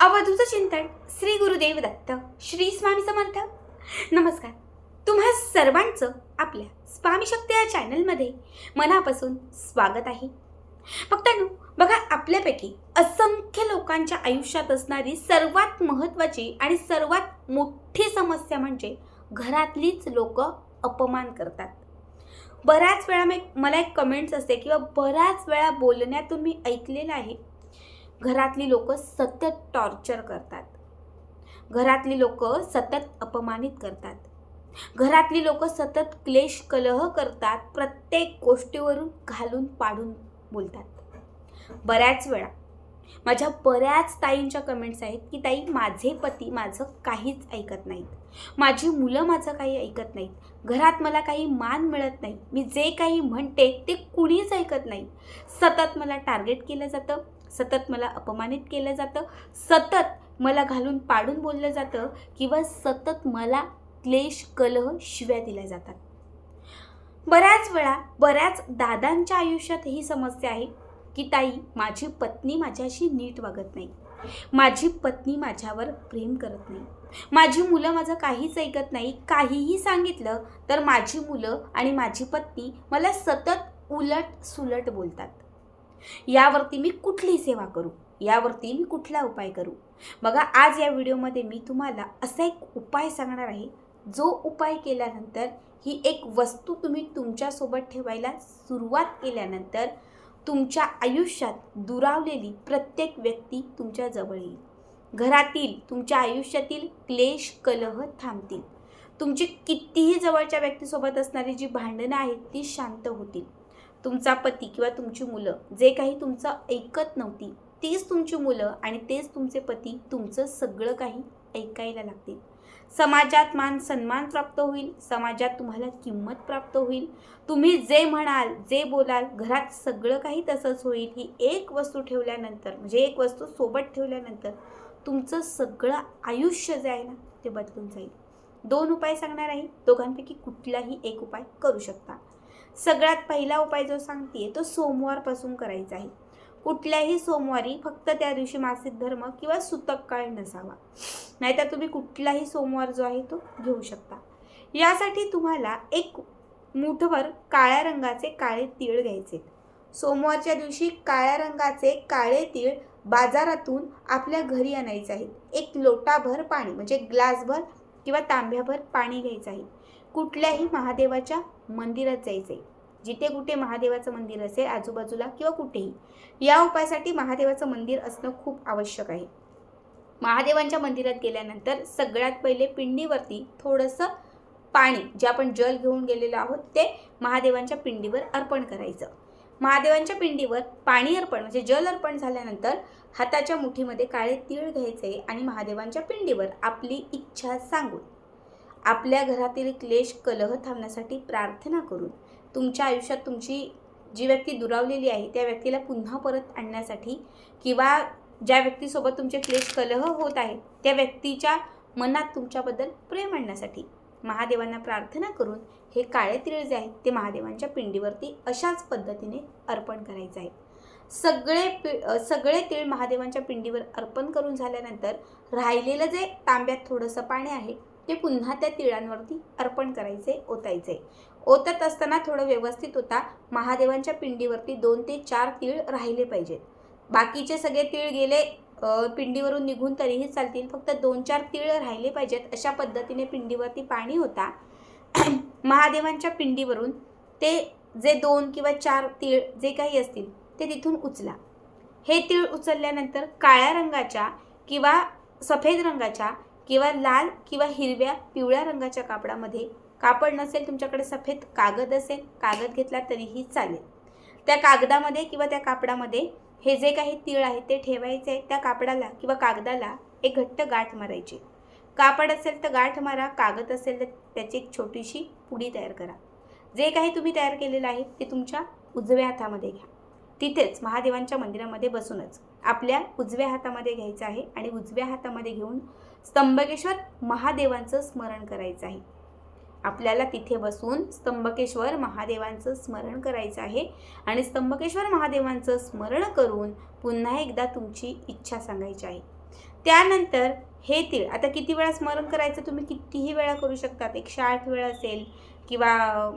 अवधूत चिंतन श्री गुरुदेव दत्त श्री स्वामी समर्थ. नमस्कार. तुम्हा सर्वांचं आपल्या स्वामी शक्ती या चॅनलमध्ये मनापासून स्वागत आहे. फक्त बघा आपल्यापैकी असंख्य लोकांच्या आयुष्यात असणारी सर्वात महत्त्वाची आणि सर्वात मोठी समस्या म्हणजे घरातलीच लोक अपमान करतात. बऱ्याच वेळा मी मला एक कमेंट्स असते किंवा बऱ्याच वेळा बोलण्यातून मी ऐकलेलं आहे घरातली लोक सतत टॉर्चर करतात. घरातली लोक सतत अपमानित करतात. घरातली लोक सतत क्लेश कलह करतात प्रत्येक गोष्टीवरून घालून पाडून बोलतात. बऱ्याच वेळा माझ्या बऱ्याच ताईंच्या कमेंट्स आहेत की ताई माझे पती माझं काहीच ऐकत नाहीत. माझी मुलं माझं काही ऐकत नाहीत. घरात मला काही मान मिळत नाही. मी जे काही म्हणते ते कुणीच ऐकत नाही. सतत मला टार्गेट केलं जातं. सतत मला अपमानित केलं जातं सतत मला घालून पाडून बोललं जातं किंवा सतत मला क्लेश कलह शिव्या दिल्या जातात. बऱ्याच वेळा बऱ्याच दादांच्या आयुष्यात ही समस्या आहे की ताई माझी पत्नी माझ्याशी नीट वागत नाही. माझी पत्नी माझ्यावर प्रेम करत नाही. माझी मुलं माझं काहीच ऐकत नाही काहीही सांगितलं तर माझी मुलं आणि माझी पत्नी मला सतत उलट सुलट बोलतात. यावरती मी कुठली सेवा करू यावरती मी कुठला उपाय करू. बघा आज या व्हिडिओमध्ये मी तुम्हाला असा एक उपाय सांगणार आहे. जो उपाय केल्यानंतर ही एक वस्तू तुम्ही तुमच्यासोबत ठेवायला सुरुवात केल्यानंतर तुमच्या आयुष्यात दुरावलेली प्रत्येक व्यक्ती तुमच्या जवळ येईल. घरातील तुमच्या आयुष्यातील क्लेश कलह थांबतील. तुमची कितीही जवळच्या व्यक्तीसोबत असणारी जी भांडणं आहेत ती शांत होतील. तुमचा पती किंवा तुमची मुलं जे काही तुमचं ऐकत नव्हती तीच तुमची मुलं आणि तेच तुमचे पती तुमचं सगळं काही ऐकायला लागतील. समाजात मान सन्मान प्राप्त होईल. समाजात तुम्हाला किंमत प्राप्त होईल. तुम्ही जे म्हणाल जे बोलाल घरात सगळं काही तसंच होईल. ही एक वस्तू ठेवल्यानंतर म्हणजे एक वस्तू सोबत ठेवल्यानंतर तुमचं सगळं आयुष्य जे आहे ना ते बदलून जाईल. दोन उपाय सांगणार आहे. दोघांपैकी कुठलाही एक उपाय करू शकता. सगळ्यात पहिला उपाय जो सांगते तो सोमवारपासून करायचा आहे. कुठल्याही सोमवारी फक्त त्या दिवशी मासिक धर्म किंवा सुतक काळ नसावा. नाहीतर तुम्ही कुठलाही सोमवार जो आहे तो घेऊ शकता. यासाठी तुम्हाला एक मुठभर काळ्या रंगाचे काळे तीळ घ्यायचे. सोमवारच्या दिवशी काळ्या रंगाचे काळे तीळ बाजारातून आपल्या घरी आणायचे आहेत. एक लोटाभर पाणी म्हणजे ग्लासभर किंवा तांब्याभर पाणी घ्यायचं आहे. कुठल्याही महादेवाच्या मंदिरात जायचं आहे जिथे कुठे महादेवाचं मंदिर असेल आजूबाजूला किंवा कुठेही या उपायासाठी महादेवाचं मंदिर असणं खूप आवश्यक आहे. महादेवांच्या मंदिरात गेल्यानंतर सगळ्यात पहिले पिंडीवरती थोडंसं पाणी जे आपण जल घेऊन गेलेलो आहोत ते महादेवांच्या पिंडीवर अर्पण करायचं. महादेवांच्या पिंडीवर पाणी अर्पण म्हणजे जल अर्पण झाल्यानंतर हाताच्या मुठीमध्ये काळे तीळ घ्यायचे आणि महादेवांच्या पिंडीवर आपली इच्छा सांगून आपल्या घरातील क्लेश कलह थांबण्यासाठी प्रार्थना करून तुमच्या आयुष्यात तुमची जी व्यक्ती दुरावलेली आहे त्या व्यक्तीला पुन्हा परत आणण्यासाठी किंवा ज्या व्यक्तीसोबत तुमचे क्लेश कलह होत आहेत त्या व्यक्तीच्या मनात तुमच्याबद्दल प्रेम आणण्यासाठी महादेवांना प्रार्थना करून हे काळे तीळ जे आहेत ते महादेवांच्या पिंडीवरती अशाच पद्धतीने अर्पण करायचं आहे. सगळे पि सगळे तीळ महादेवांच्या पिंडीवर अर्पण करून झाल्यानंतर राहिलेलं जे तांब्यात थोडंसं पाणी आहे ते पुन्हा त्या तिळांवरती अर्पण करायचे ओतायचे. ओतत असताना थोडं व्यवस्थित होता. महादेवांच्या पिंडीवरती दोन ते चार तीळ राहिले पाहिजेत. बाकीचे सगळे तीळ गेले पिंडीवरून निघून तरीही चालतील. फक्त दोन चार तीळ राहिले पाहिजेत अशा पद्धतीने पिंडीवरती पाणी होता. महादेवांच्या पिंडीवरून ते जे दोन किंवा चार तीळ जे काही असतील ते तिथून उचला. हे तीळ उचलल्यानंतर काळ्या रंगाच्या किंवा सफेद रंगाच्या किंवा लाल किंवा हिरव्या पिवळ्या रंगाच्या कापडामध्ये कापड नसेल तुमच्याकडे सफेद कागद असेल कागद घेतला तरीही चालेल. त्या कागदामध्ये किंवा त्या कापडामध्ये हे जे काही तीळ आहे ते ठेवायचे आहे त्या कापडाला किंवा कागदाला एक घट्ट गाठ मारायची. कापड असेल तर गाठ मारा कागद असेल तर त्याची एक छोटीशी पुडी तयार करा. जे काही तुम्ही तयार केलेलं आहे ते तुमच्या उजव्या हातामध्ये घ्या. तिथेच महादेवांच्या मंदिरामध्ये बसूनच आपल्या उजव्या हातामध्ये घ्यायचं आहे आणि उजव्या हातामध्ये घेऊन स्तंभकेश्वर महादेवांचं स्मरण करायचं आहे. आपल्याला तिथे बसून स्तंभकेश्वर महादेवांचं स्मरण करायचं आहे आणि स्तंभकेश्वर महादेवांचं स्मरण करून पुन्हा एकदा तुमची इच्छा सांगायची आहे. त्यानंतर हे तीळ आता किती वेळा स्मरण करायचं तुम्ही कितीही वेळा करू शकतात. एकशे आठ वेळा असेल किंवा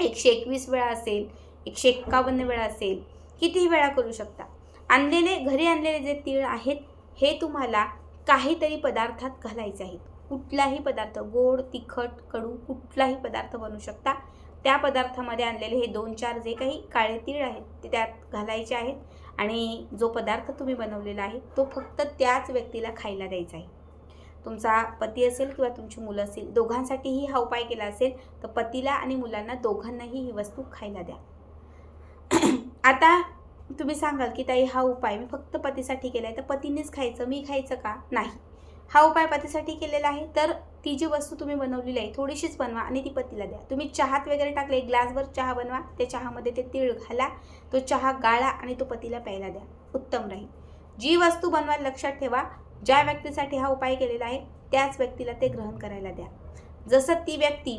एकशे एकवीस वेळा असेल एकशे एक्कावन्न वेळा असेल कितीही वेळा करू शकता. आणलेले घरी आणलेले जे तीळ आहेत हे तुम्हाला काहीतरी पदार्थात घालायचे आहेत. कुठलाही पदार्थ गोड तिखट कडू कुठलाही पदार्थ बनवू शकता. त्या पदार्थामध्ये आणलेले हे दोन चार जे काही काळे तीळ आहेत ते त्यात घालायचे आहेत आणि जो पदार्थ तुम्ही बनवलेला आहे तो फक्त त्याच व्यक्तीला खायला द्यायचा आहे. तुमचा पती असेल किंवा तुमची मुलं असेल दोघांसाठीही हा उपाय केला असेल तर पतीला आणि मुलांना दोघांनाही ही वस्तू खायला द्या. आता तुम्ही सांगाल की ताई हा उपाय मी फक्त पतीसाठी केला आहे तर पतीनेच खायचं मी खायचं का? नाही. हा उपाय पतीसाठी केलेला आहे तर ती जी वस्तू तुम्ही बनवलेली आहे थोडीशीच बनवा आणि ती पतीला द्या. तुम्ही चहात वगैरे टाकले ग्लासभर चहा बनवा त्या चहामध्ये ते तीळ घाला तो चहा गाळा आणि तो पतीला प्यायला द्या. उत्तम राहील. जी वस्तू बनवायला लक्षात ठेवा ज्या व्यक्तीसाठी हा उपाय केलेला आहे त्याच व्यक्तीला ते ग्रहण करायला द्या. जसं ती व्यक्ती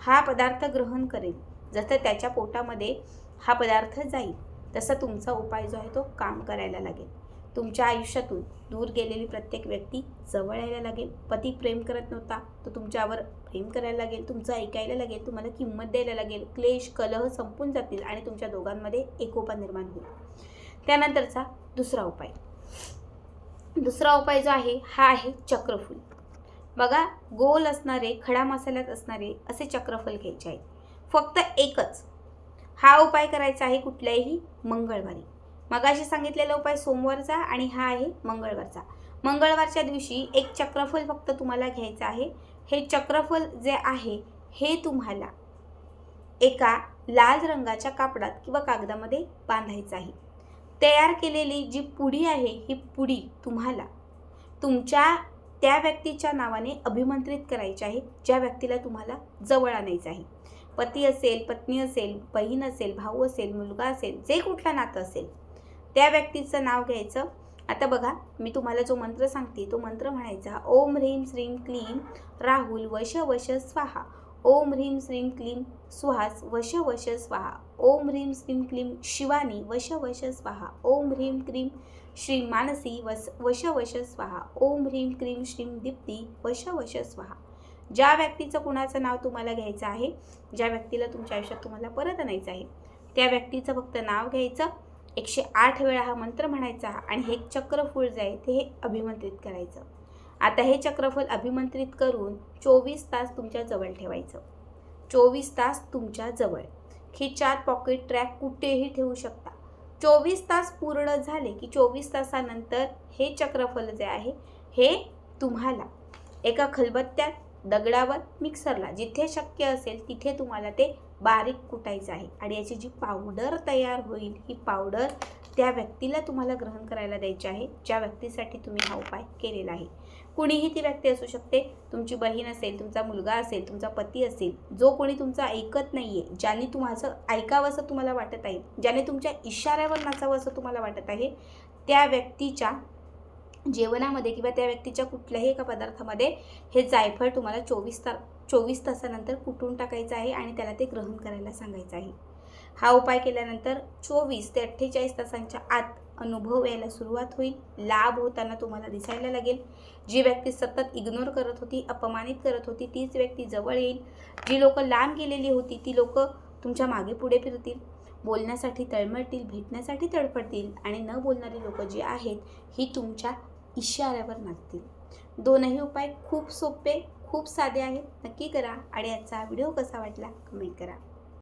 हा पदार्थ ग्रहण करेल जसं त्याच्या पोटामध्ये हा पदार्थ जाईल. तसा तुमचा उपाय जो आहे तो काम करायला लागेल. तुमच्या आयुष्यातून दूर गेलेली प्रत्येक व्यक्ती जवळ यायला लागेल. पती प्रेम करत नव्हता तो तुमच्यावर प्रेम करायला लागेल तुमचं ऐकायला लागेल तुम्हाला किंमत द्यायला लागेल क्लेश कलह संपून जातील आणि तुमच्या दोघांमध्ये एकोपा निर्माण होईल. त्यानंतरचा दुसरा उपाय. दुसरा उपाय जो आहे हा आहे चक्रफूल. बघा गोल असणारे खडा मसाल्यात असणारे असे चक्रफल घ्यायचे आहे. फक्त एकच हा उपाय करायचा आहे कुठल्याही मंगळवारी. मगाशी सांगितलेला उपाय सोमवारचा आणि हा आहे मंगळवारचा. मंगळवारच्या दिवशी एक चक्रफूल फक्त तुम्हाला घ्यायचं आहे. हे चक्रफूल जे आहे हे तुम्हाला एका लाल रंगाच्या कापडात किंवा कागदामध्ये बांधायचं आहे. तयार केलेली जी पुडी आहे ही पुडी तुम्हाला तुमच्या त्या व्यक्तीच्या नावाने अभिमंत्रित करायची आहे ज्या व्यक्तीला तुम्हाला जवळ आणायचं आहे. पती असेल पत्नी असेल बहीण असेल भाऊ असेल मुलगा असेल जे कुठला नातं असेल त्या व्यक्तीचं नाव घ्यायचं. आता बघा मी तुम्हाला जो मंत्र सांगते तो मंत्र म्हणायचा ओम ह्रीम श्रीम क्लीम राहुल वश वश स्वाहा. ओम ह्रीम श्रीम क्लीम सुहास वश वश स्वाहा. ओम ह्रीम श्रीम क्लीम शिवानी वश वश स्वाहा. ओम ह्रीम क्रीम श्री मानसी वस वश वश स्वाहा. ओम ह्रीम क्रीम श्रीम दीप्ती वश वश स्वाहा. ज्या व्यक्तीचं कुणाचं नाव तुम्हाला घ्यायचं आहे ज्या व्यक्तीला तुमच्या आयुष्यात तुम्हाला परत आणायचं आहे त्या व्यक्तीचं फक्त नाव घ्यायचं एकशे आठ वेळा हा मंत्र म्हणायचा आणि हे चक्रफूल जे आहे ते हे अभिमंत्रित करायचं. आता हे चक्रफल अभिमंत्रित करून चोवीस तास तुमच्या जवळ ठेवायचं. चोवीस तास तुमच्या जवळ. खिचात पॉकेट ट्रॅक कुठेही ठेवू शकता. चोवीस तास पूर्ण झाले की चोवीस तासानंतर हे चक्रफल जे आहे हे तुम्हाला एका खलबत्त्यात दगडावर मिक्सरला जिथे शक्य असेल तिथे तुम्हाला ते बारीक कुटायचं आहे. आणि याची जी पावडर तयार होईल ही पावडर त्या व्यक्तीला तुम्हाला ग्रहण करायला द्यायची आहे ज्या व्यक्तीसाठी तुम्ही हा उपाय केलेला आहे. कुणीही ती व्यक्ती असू शकते. तुमची बहीण असेल तुमचा मुलगा असेल तुमचा पती असेल जो कोणी तुमचा ऐकत नाही आहे ज्याने तुम्हाचं ऐकावं असं तुम्हाला वाटत आहे ज्याने तुमच्या इशाऱ्यावर नाचावं असं तुम्हाला वाटत आहे त्या व्यक्तीच्या जेवणामध्ये किंवा त्या व्यक्तीच्या कुठल्याही एका पदार्थामध्ये हे जायफळ तुम्हाला चोवीस ता चोवीस तासानंतर कुटून टाकायचं आहे आणि त्याला ते ग्रहण करायला सांगायचं आहे. हा उपाय केल्यानंतर चोवीस ते अठ्ठेचाळीस तासांच्या आत अनुभव यायला सुरुवात होईल. लाभ होताना तुम्हाला दिसायला लागेल. जी व्यक्ती सतत इग्नोर करत होती अपमानित करत होती तीच व्यक्ती जवळ येईल. जी लोक लांब गेलेली होती ती लोक तुमच्या मागे पुढे फिरतील. बोलण्यासाठी तळमळतील भेटण्यासाठी तडफडतील आणि न बोलणारी लोक जी आहेत ही तुमच्या इशाऱ्यावर नाचतील दोनही उपाय खूप सोपे खूप साधे आहेत. नक्की करा आणि याचा व्हिडिओ कसा वाटला कमेंट करा.